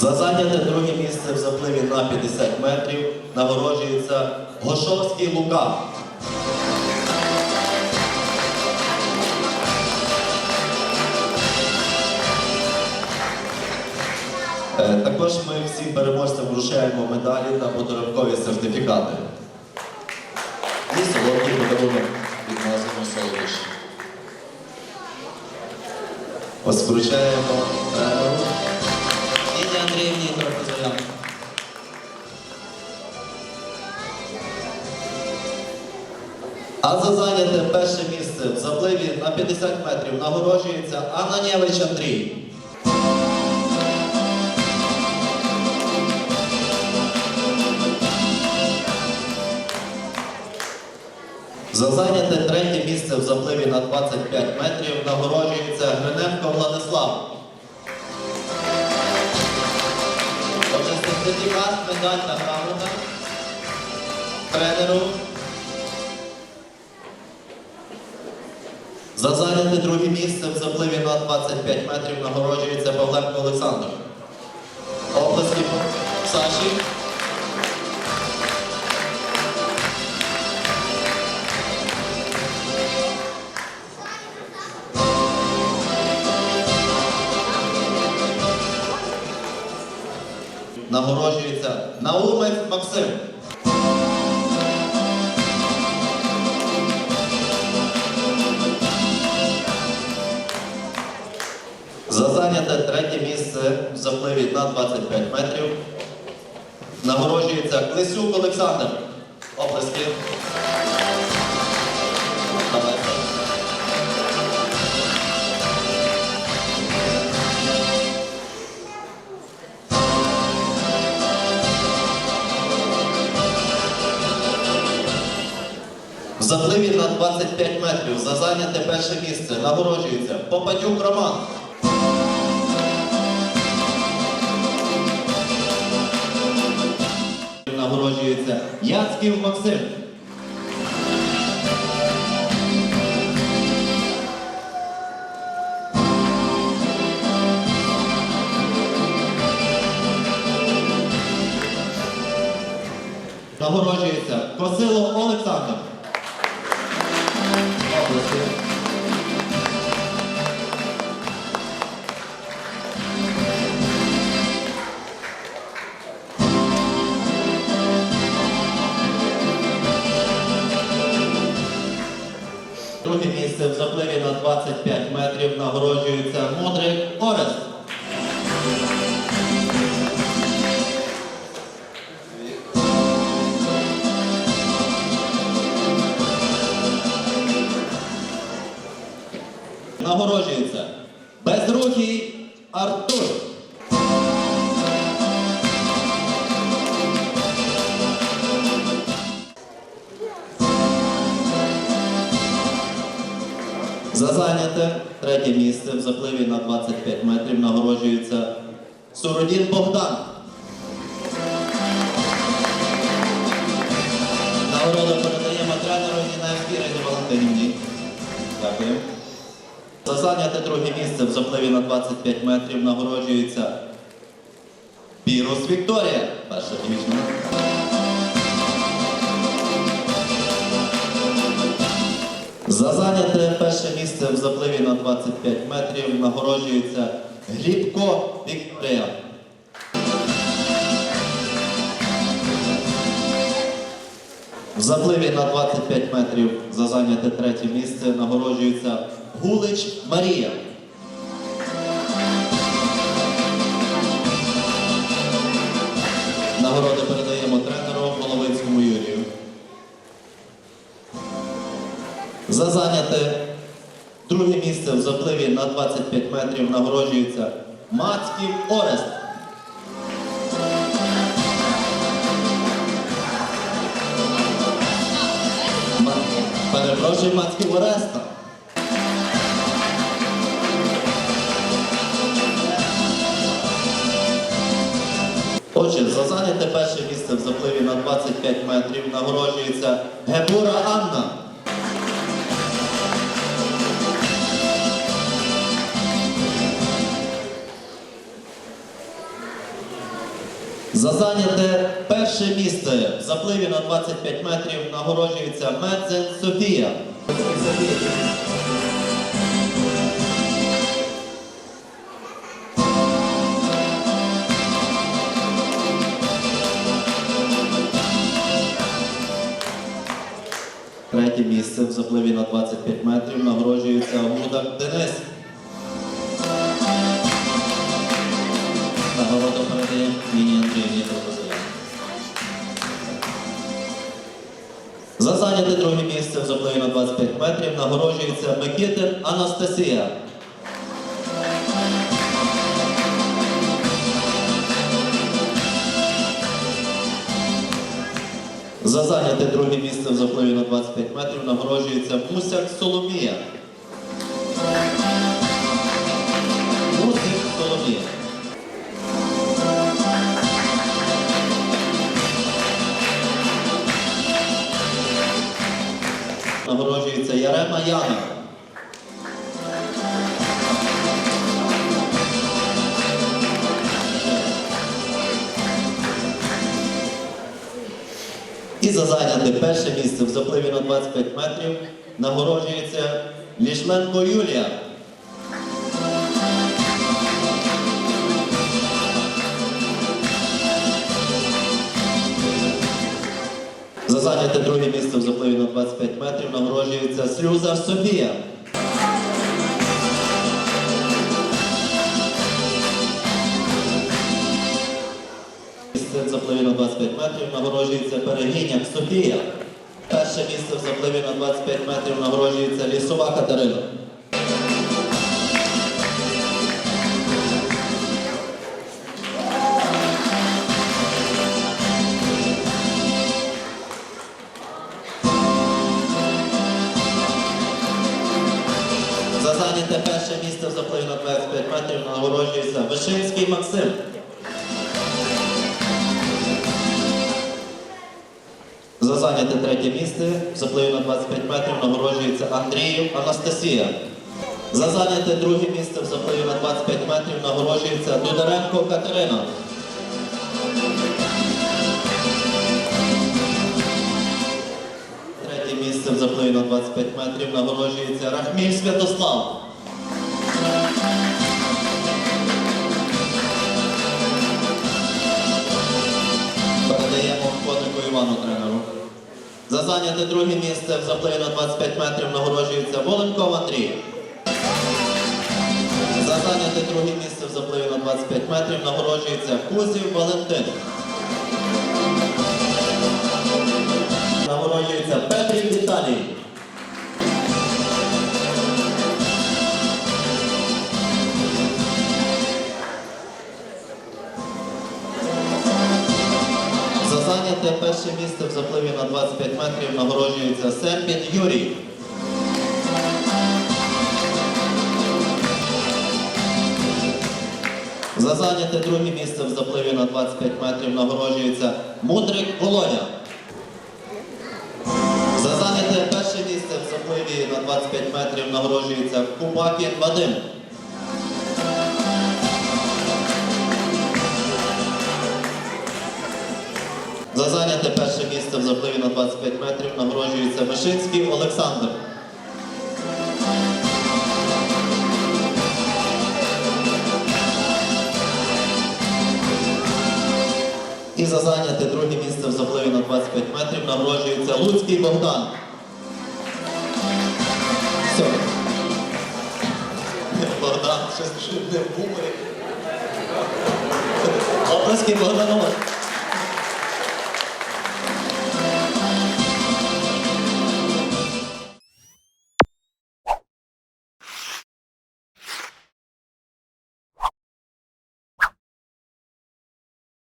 За зайняте друге місце в запливі на 50 метрів нагороджується Гошовський Лука. Е, Також ми всім переможцям вручаємо медалі та подарункові сертифікати. І солодкий подарунок від магазину Солодощі. Ось вручаємо А за зайняте перше місце в запливі на 50 метрів нагороджується Ананєвич Андрій. За зайняте третє місце в запливі на 25 метрів нагороджується Гриненко Владислав. Отже, сертифікат, медаль та грамота тренеру За зайняте друге місце в запливі на 25 метрів нагороджується Павленко Олександр. Обласки Саші. Нагороджується Наумець Максим. За зайняте третє місце в запливі на 25 метрів нагороджується Клесюк Олександр. Оплески. В запливі на 25 метрів за зайняте перше місце нагороджується Попадюк Роман. Нагороджується Яцьків Максим. Нагороджується Косило Олександр. Друге місце в запливі на 25 метрів нагороджується Мудрик Орест. Нагороджується Безрукий Артур. Зайняте третє місце в запливі на 25 метрів нагороджується Суродін Богдан. Нагороду передаємо тренеру Ніневській Ірині Валентинівні. Дякую. За зайняте друге місце в запливі на 25 метрів нагороджується Пірус Вікторія. Перша дівчина. За зайняте перше місце в запливі на 25 метрів нагороджується Глібко Вікторія. В запливі на 25 метрів за зайняте третє місце нагороджується Гулич Марія. За друге місце в запливі на 25 метрів нагороджується Мацьків Орест. Перепрошую, Мацьків Ореста. Отже, за зайняте перше місце в запливі на 25 метрів нагороджується Гебура Анна. За зайняте перше місце в запливі на 25 метрів нагороджується Медзен Софія. Третє місце в запливі на 25 метрів нагороджується Гудак Денис. Нагороду передає За зайняте друге місце в запливі на 25 метрів нагороджується Микитин Анастасія. За зайняте друге місце в запливі на 25 метрів нагороджується Мусяк Соломія. За перше місце в запливі на 25 метрів нагороджується Лішменко Юлія. За зайняте друге місце в запливі на 25 метрів нагороджується Слюза Софія. 25 метрів нагороджується Перегиняк Софія. Перше місце в запливі на 25 метрів нагороджується Лісова Катерина. За зайняте перше місце в запливі на 25 метрів нагороджується Вишинський Максим. Зайняте третє місце в запливі на 25 метрів нагороджується Андріїв Анастасія. За зайняте друге місце в запливі на 25 метрів нагороджується Дударенко Катерина. Третє місце в запливі на 25 метрів нагороджується Рахміль Святослав. За зайняте друге місце в запливі на 25 метрів нагороджується Воленков Андрій. За зайняти друге місце в запливі на 25 метрів нагороджується Кузів Валентин. Місце в запливі на 25 метрів нагороджується Серпін Юрій. За зайняте друге місце в запливі на 25 метрів нагороджується Мудрик Володя. За зайняте перше місце в запливі на 25 метрів нагороджується Купакін Вадим. За зайняте перше місце в запливі на 25 метрів нагороджується Вишинський Олександр. І за зайняте друге місце в запливі на 25 метрів нагороджується Луцький Богдан. Все. Богдан, щось не гуморі. Оплески Богдану.